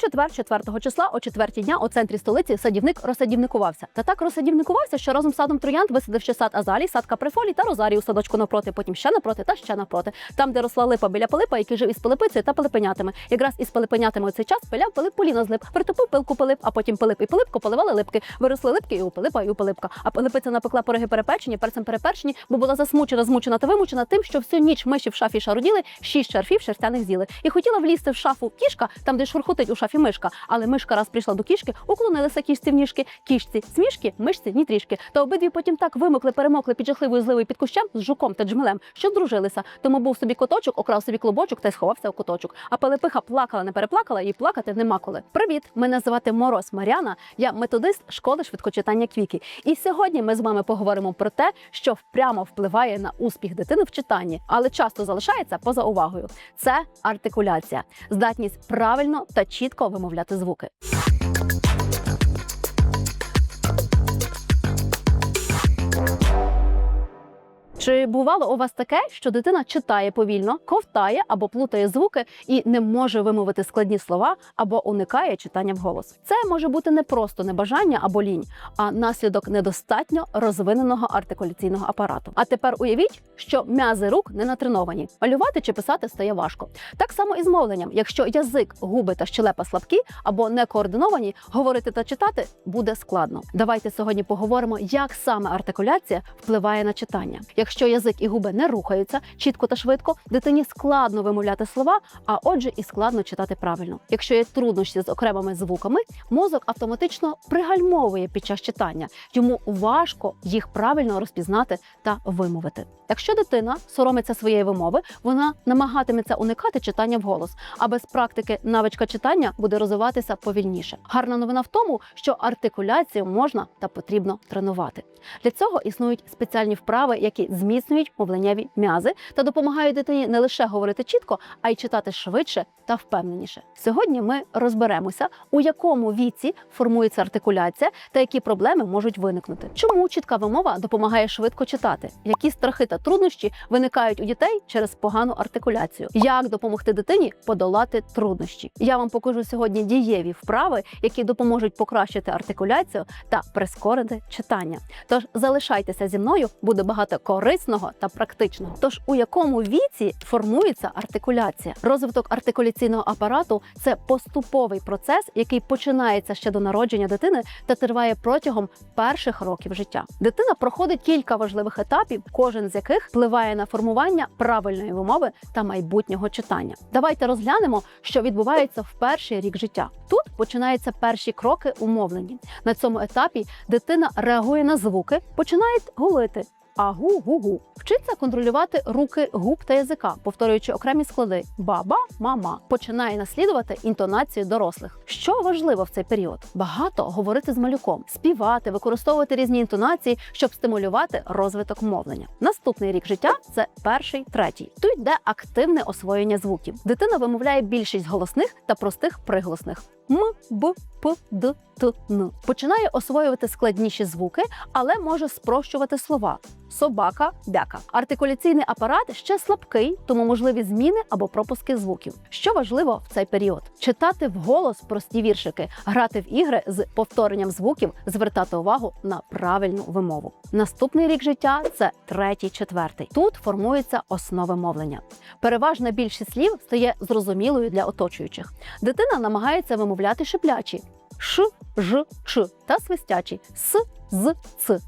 четвер, 4 числа, о четвертій дня у центрі столиці садівник розсадівникувався. Та так розсадівникувався, що разом з садом троянд висадив ще сад азалій, сад каприфолій та розарій у садочку навпроти, потім ще напроти та ще напроти. Там, де росла липа біля Пилипа, який жив із Пилипицею та Пилипенятами. Якраз із Пилипенятами у цей час пиляв Пилип Поліна з лип, притопив пилку Пилип, а потім Пилип і Пилипко поливали липки. Виросли липки і у Пилипа, і у Пилипка. А Пилипиця напекла пироги перепечені, перцем переперчені, бо була засмучена, змучена та вимучена тим, що всю ніч миші в шафі шаруділи, шість шарфів шерстяних з'їли. І хотіла влізти в шафу кішка, там де шурхотить у шафі мишка. Але мишка раз прийшла до кішки, уклонилася кішці в ніжки, кішці смішки, мишці ні трішки. Та обидві потім так вимокли, перемокли під жахливою зливою під кущем з жуком та джмелем, що здружилися. Тому був собі коточок, окрав собі клубочок та й сховався у коточок. А Пилипиха плакала, не переплакала, і плакати нема коли. Привіт! Мене звати Мороз Мар'яна. Я методист школи швидкочитання Квіки. І сьогодні ми з вами поговоримо про те, що прямо впливає на успіх дитини в читанні, але часто залишається поза увагою. Це артикуляція, здатність правильно та чітко вимовляти звуки. Чи бувало у вас таке, що дитина читає повільно, ковтає або плутає звуки і не може вимовити складні слова або уникає читання вголос? Це може бути не просто небажання або лінь, а наслідок недостатньо розвиненого артикуляційного апарату. А тепер уявіть, що м'язи рук не натреновані. Малювати чи писати стає важко. Так само і з мовленням. Якщо язик, губи та щелепа слабкі або не координовані, говорити та читати буде складно. Давайте сьогодні поговоримо, як саме артикуляція впливає на читання. Якщо язик і губи не рухаються чітко та швидко, дитині складно вимовляти слова, а отже, і складно читати правильно. Якщо є труднощі з окремими звуками, мозок автоматично пригальмовує під час читання. Йому важко їх правильно розпізнати та вимовити. Якщо дитина соромиться своєї вимови, вона намагатиметься уникати читання вголос, а без практики навичка читання буде розвиватися повільніше. Гарна новина в тому, що артикуляцію можна та потрібно тренувати. Для цього існують спеціальні вправи, які зміцнюють мовленнєві м'язи та допомагають дитині не лише говорити чітко, а й читати швидше та впевненіше. Сьогодні ми розберемося, у якому віці формується артикуляція та які проблеми можуть виникнути. Чому чітка вимова допомагає швидко читати? Які страхи та труднощі виникають у дітей через погану артикуляцію? Як допомогти дитині подолати труднощі? Я вам покажу сьогодні дієві вправи, які допоможуть покращити артикуляцію та прискорити читання. Тож залишайтеся зі мною, буде багато корисного та практичного. Тож у якому віці формується артикуляція? Розвиток артикуляційного апарату це поступовий процес, який починається ще до народження дитини та триває протягом перших років життя. Дитина проходить кілька важливих етапів, кожен з яких впливає на формування правильної вимови та майбутнього читання. Давайте розглянемо, що відбувається в перший рік життя. Тут починаються перші кроки у мовленні. На цьому етапі дитина реагує на звуки, починає гулити. Агу-гу-гу. Вчиться контролювати руки губ та язика, повторюючи окремі склади баба, мама. Починає наслідувати інтонацію дорослих. Що важливо в цей період? Багато говорити з малюком, співати, використовувати різні інтонації, щоб стимулювати розвиток мовлення. Наступний рік життя це перший, третій. Тут йде активне освоєння звуків. Дитина вимовляє більшість голосних та простих приголосних. М, Б, П, Д, Т, Н. Починає освоювати складніші звуки, але може спрощувати слова. Собака, бяка. Артикуляційний апарат ще слабкий, тому можливі зміни або пропуски звуків. Що важливо в цей період: читати вголос прості віршики, грати в ігри з повторенням звуків, звертати увагу на правильну вимову. Наступний рік життя це третій, четвертий. Тут формуються основи мовлення. Переважна більшість слів стає зрозумілою для оточуючих. Дитина намагається вимовляти шиплячі ш, ж, ч та свистячі с, з, ц.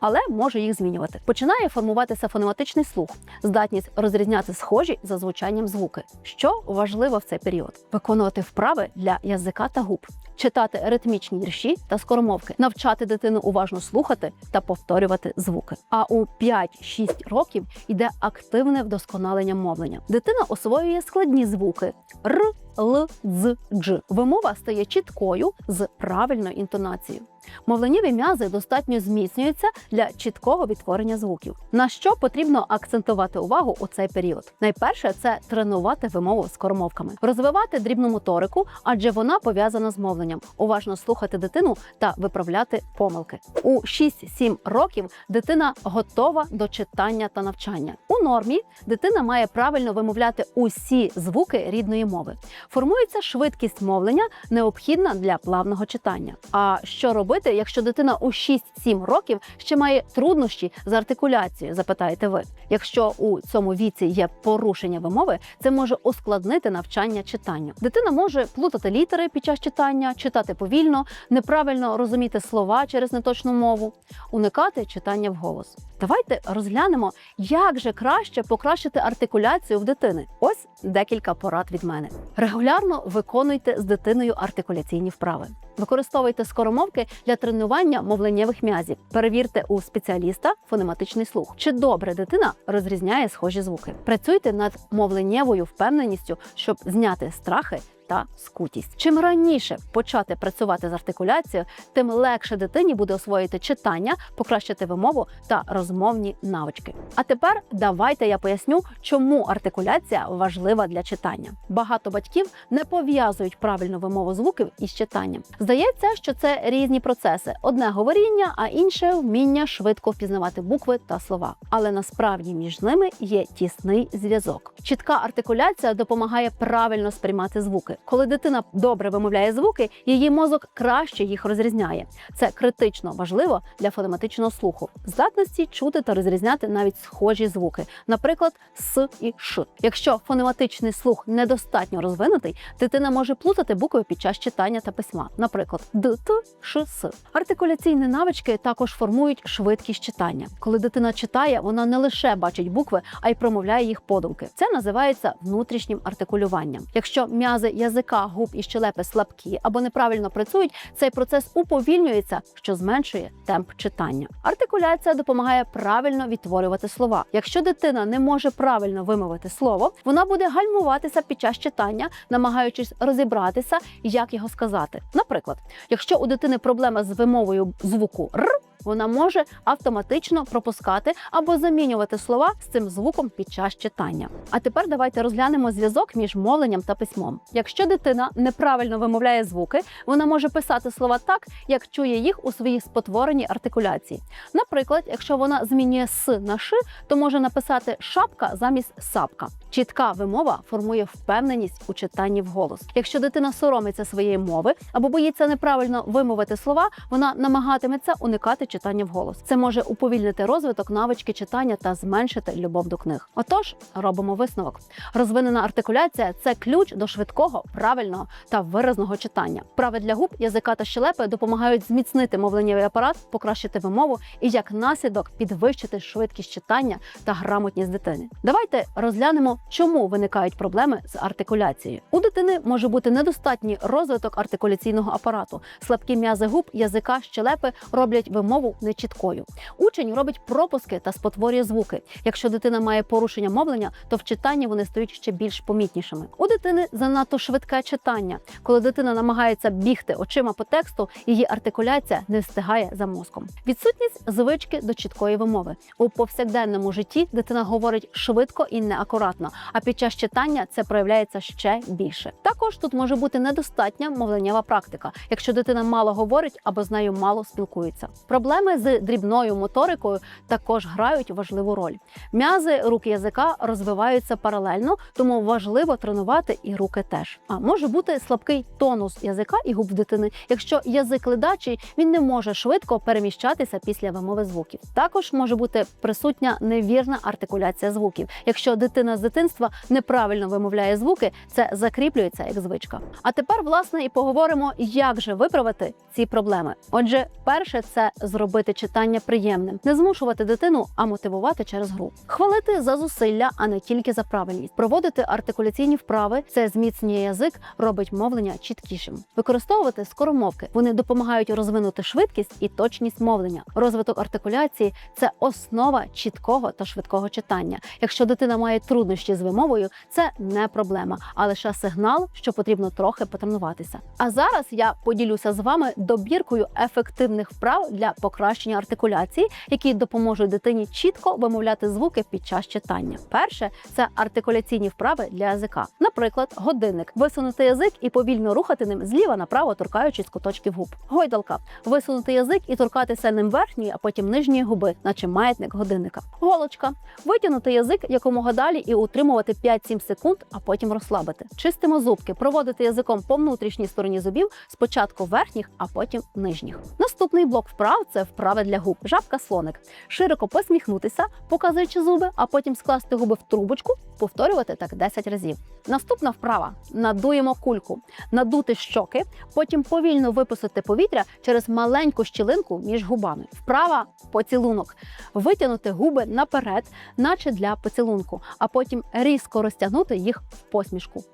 Але може їх змінювати. Починає формуватися фонематичний слух, здатність розрізняти схожі за звучанням звуки. Що важливо в цей період? Виконувати вправи для язика та губ, читати ритмічні вірші та скоромовки, навчати дитину уважно слухати та повторювати звуки. А у 5-6 років йде активне вдосконалення мовлення. Дитина освоює складні звуки р, л, дз, дж. Вимова стає чіткою з правильною інтонацією. Мовленнєві м'язи достатньо зміцнюються для чіткого відтворення звуків. На що потрібно акцентувати увагу у цей період? Найперше це тренувати вимову з кормовками, розвивати дрібну моторику, адже вона пов'язана з мовленням. уважно слухати дитину та виправляти помилки. У 6-7 років дитина готова до читання та навчання. У нормі дитина має правильно вимовляти усі звуки рідної мови. Формується швидкість мовлення, необхідна для плавного читання. А що робити, якщо дитина у 6-7 років ще має труднощі з артикуляцією? Запитаєте ви. Якщо у цьому віці є порушення вимови, це може ускладнити навчання читанню. Дитина може плутати літери під час читання, читати повільно, неправильно розуміти слова через неточну мову, уникати читання вголос. Давайте розглянемо, як же краще покращити артикуляцію в дитини. Ось декілька порад від мене. Регулярно виконуйте з дитиною артикуляційні вправи. Використовуйте скоромовки для тренування мовленнєвих м'язів. Перевірте у спеціаліста фонематичний слух. Чи добре дитина розрізняє схожі звуки? Працюйте над мовленнєвою впевненістю, щоб зняти страхи. Та скутість. Чим раніше почати працювати з артикуляцією, тим легше дитині буде освоїти читання, покращити вимову та розмовні навички. А тепер давайте я поясню, чому артикуляція важлива для читання. Багато батьків не пов'язують правильну вимову звуків із читанням. Здається, що це різні процеси: одне говоріння, а інше вміння швидко впізнавати букви та слова. Але насправді між ними є тісний зв'язок. Чітка артикуляція допомагає правильно сприймати звуки. Коли дитина добре вимовляє звуки, її мозок краще їх розрізняє. Це критично важливо для фонематичного слуху, здатності чути та розрізняти навіть схожі звуки, наприклад, с і ш. Якщо фонематичний слух недостатньо розвинутий, дитина може плутати букви під час читання та письма, наприклад, д, т, ш, с. Артикуляційні навички також формують швидкість читання. Коли дитина читає, вона не лише бачить букви, а й промовляє їх подумки. Це називається внутрішнім артикулюванням. Якщо м'язи язика, губ і щелепи слабкі або неправильно працюють, цей процес уповільнюється, що зменшує темп читання. Артикуляція допомагає правильно відтворювати слова. Якщо дитина не може правильно вимовити слово, вона буде гальмуватися під час читання, намагаючись розібратися, як його сказати. Наприклад, якщо у дитини проблема з вимовою звуку р. Вона може автоматично пропускати або замінювати слова з цим звуком під час читання. А тепер давайте розглянемо зв'язок між мовленням та письмом. Якщо дитина неправильно вимовляє звуки, вона може писати слова так, як чує їх у своїй спотвореній артикуляції. Наприклад, якщо вона змінює с на ши, то може написати шапка замість сапка. Чітка вимова формує впевненість у читанні вголос. Якщо дитина соромиться своєї мови або боїться неправильно вимовити слова, вона намагатиметься уникати читання вголос. Це може уповільнити розвиток навички читання та зменшити любов до книг. Отож, робимо висновок. Розвинена артикуляція це ключ до швидкого, правильного та виразного читання. Вправи для губ, язика та щелепи допомагають зміцнити мовленнєвий апарат, покращити вимову і як наслідок підвищити швидкість читання та грамотність дитини. Давайте розглянемо, чому виникають проблеми з артикуляцією. У дитини може бути недостатній розвиток артикуляційного апарату. Слабкі м'язи губ, язика, щелепи роблять вимову нечіткою. Учень робить пропуски та спотворює звуки. Якщо дитина має порушення мовлення, то в читанні вони стають ще більш помітнішими. У дитини занадто швидке читання. Коли дитина намагається бігти очима по тексту, її артикуляція не встигає за мозком. Відсутність звички до чіткої вимови у повсякденному житті. Дитина говорить швидко і неакуратно, а під час читання це проявляється ще більше. Також тут може бути недостатня мовленнєва практика, якщо дитина мало говорить або з нею мало спілкується. Проблеми з дрібною моторикою також грають важливу роль. М'язи рук язика розвиваються паралельно, тому важливо тренувати і руки теж. А може бути слабкий тонус язика і губ дитини. Якщо язик ледачий, він не може швидко переміщатися після вимови звуків. Також може бути присутня невірна артикуляція звуків. Якщо дитина з дитинства неправильно вимовляє звуки, це закріплюється як звичка. А тепер, власне, і поговоримо, як же виправити ці проблеми. Отже, перше це зробити читання приємним, не змушувати дитину, а мотивувати через гру. Хвалити за зусилля, а не тільки за правильність. Проводити артикуляційні вправи це зміцнює язик, робить мовлення чіткішим. Використовувати скоромовки. Вони допомагають розвинути швидкість і точність мовлення. Розвиток артикуляції це основа чіткого та швидкого читання. Якщо дитина має труднощі з вимовою, це не проблема, а лише сигнал, що потрібно трохи потренуватися. А зараз я поділюся з вами добіркою ефективних вправ для покращення артикуляції, які допоможуть дитині чітко вимовляти звуки під час читання. Перше це артикуляційні вправи для язика. Наприклад, годинник висунути язик і повільно рухати ним зліва направо, торкаючись куточків губ. Гойдалка висунути язик і торкатися ним верхньої, а потім нижньої губи, наче маятник годинника. Голочка витягнути язик якомога далі і утримувати 5-7 секунд, а потім розслабити. Чистимо зубки, проводити язиком по внутрішній стороні зубів, спочатку верхніх, а потім нижніх. Наступний блок вправ це вправи для губ. Жабка слоник. Широко посміхнутися, показуючи зуби, а потім скласти губи в трубочку, повторювати так 10 разів. Наступна вправа надуємо кульку, надути щоки, потім повільно випустити повітря через маленьку щілинку між губами. Вправа поцілунок. Витягнути губи наперед, наче для поцілунку, а потім різко розтягнути їх в посмішку.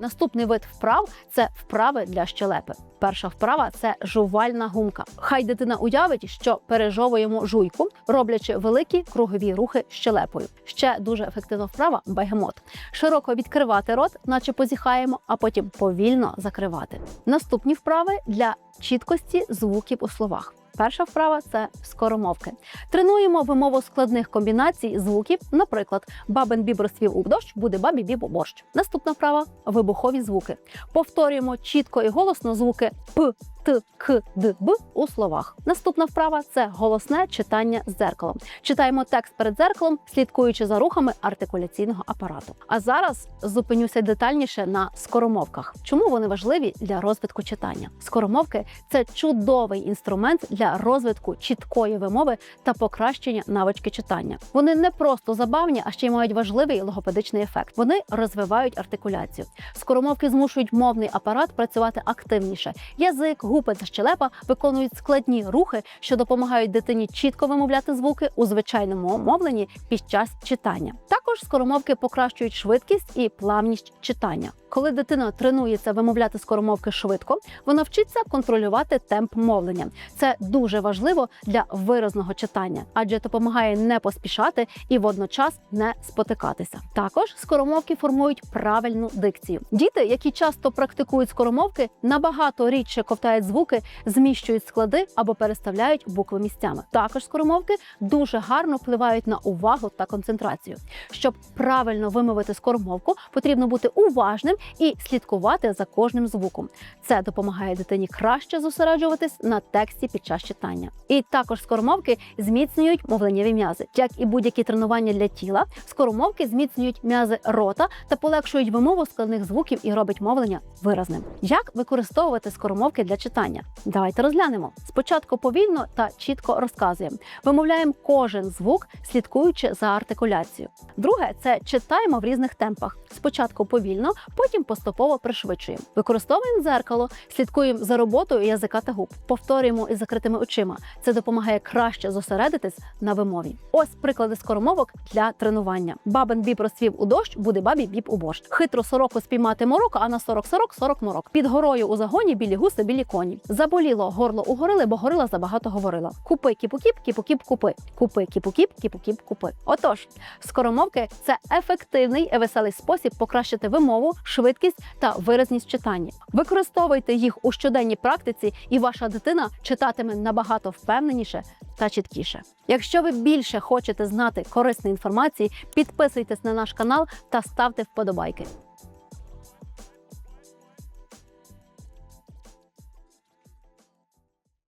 Наступний вид вправ це вправи для щелепи. Перша вправа це жувальна гумка. Хай дитина уявить, що пережовуємо жуйку, роблячи великі кругові рухи щелепою. Ще дуже ефективна вправа бегемот. Широко відкривати рот, наче позіхаємо, а потім повільно закривати. Наступні вправи для чіткості звуків у словах. Перша вправа це скоромовки. Тренуємо вимову складних комбінацій звуків. Наприклад, бабин біб розцвів у дощ, буде бабі біб борщ. Наступна вправа вибухові звуки. Повторюємо чітко і голосно звуки п. Т, К, Д, Б у словах. Наступна вправа це голосне читання з дзеркалом. Читаємо текст перед дзеркалом, слідкуючи за рухами артикуляційного апарату. А зараз зупинюся детальніше на скоромовках. Чому вони важливі для розвитку читання? Скоромовки це чудовий інструмент для розвитку чіткої вимови та покращення навички читання. Вони не просто забавні, а ще й мають важливий логопедичний ефект. Вони розвивають артикуляцію. Скоромовки змушують мовний апарат працювати активніше. Язик, та щелепа виконують складні рухи, що допомагають дитині чітко вимовляти звуки у звичайному мовленні під час читання. Також скоромовки покращують швидкість і плавність читання. Коли дитина тренується вимовляти скоромовки швидко, вона вчиться контролювати темп мовлення. Це дуже важливо для виразного читання, адже допомагає не поспішати і водночас не спотикатися. Також скоромовки формують правильну дикцію. Діти, які часто практикують скоромовки, набагато рідше ковтають звуки, зміщують склади або переставляють букви місцями. Також скоромовки дуже гарно впливають на увагу та концентрацію. Щоб правильно вимовити скоромовку, потрібно бути уважним і слідкувати за кожним звуком. Це допомагає дитині краще зосереджуватись на тексті під час читання. І також скоромовки зміцнюють мовленнєві м'язи. Як і будь-які тренування для тіла, скоромовки зміцнюють м'язи рота та полегшують вимову складних звуків і робить мовлення виразним. Як використовувати скоромовки для читання? Давайте розглянемо. Спочатку повільно та чітко розказуємо. Вимовляємо кожен звук, слідкуючи за артикуляцією. Друге це читаємо в різних темпах. Спочатку повільно, потім поступово пришвидшуємо. Використовуємо дзеркало, слідкуємо за роботою язика та губ, повторюємо із закритими очима. Це допомагає краще зосередитись на вимові. Ось приклади скоромовок для тренування. Бабин біб розцвів у дощ, буде бабі біб у борщ. Хитро сороку спіймати мороку, а на 40 сорок 40 морок. Під горою у загоні білі гуси, білі коні. Заболіло горло у горили, бо горила забагато говорила. Купи кіпукіп, кіпукіп, купи. Купи кіпукіп, кіпукіп, купи. Отож, скоромовки це ефективний і веселий спосіб покращити вимову, швидкість та виразність читання. Використовуйте їх у щоденній практиці, і ваша дитина читатиме набагато впевненіше та чіткіше. Якщо ви більше хочете знати корисної інформації, підписуйтесь на наш канал та ставте вподобайки.